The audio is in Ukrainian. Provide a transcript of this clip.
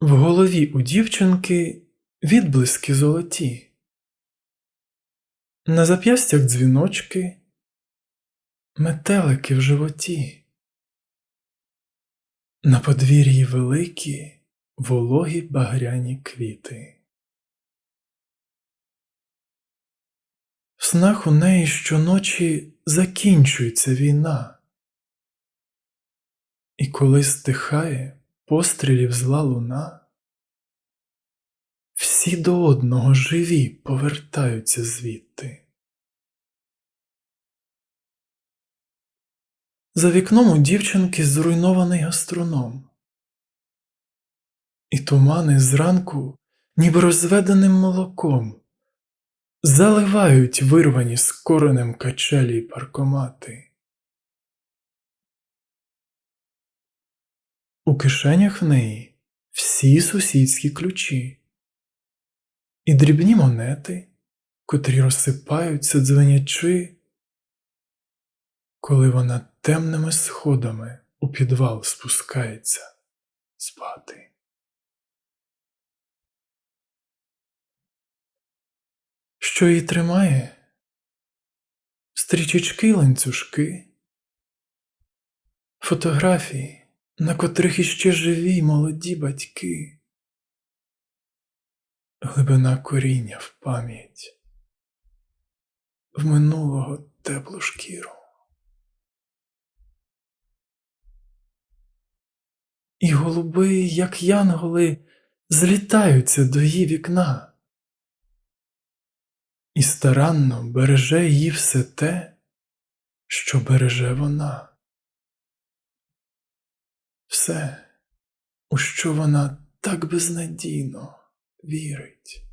В голові у дівчинки відблиски золоті, на зап'ястях дзвіночки, метелики в животі, на подвір'ї великі вологі багряні квіти. В снах у неї щоночі закінчується війна, і коли стихає пострілів зла луна, всі до одного живі повертаються звідти. За вікном у дівчинки зруйнований гастроном, і тумани зранку, ніби розведеним молоком, заливають вирвані з коренем качелі й паркомати. У кишенях в неї всі сусідські ключі і дрібні монети, котрі розсипаються дзвенячи, коли вона темними сходами у підвал спускається спати. Що її тримає? Стрічечки ланцюжки, фотографії, на котрих іще живі молоді батьки, глибина коріння в пам'ять, в минулого теплу шкіру. І голуби, як янголи, злітаються до її вікна і старанно береже її все те, що береже вона. Все, у що вона так безнадійно вірить.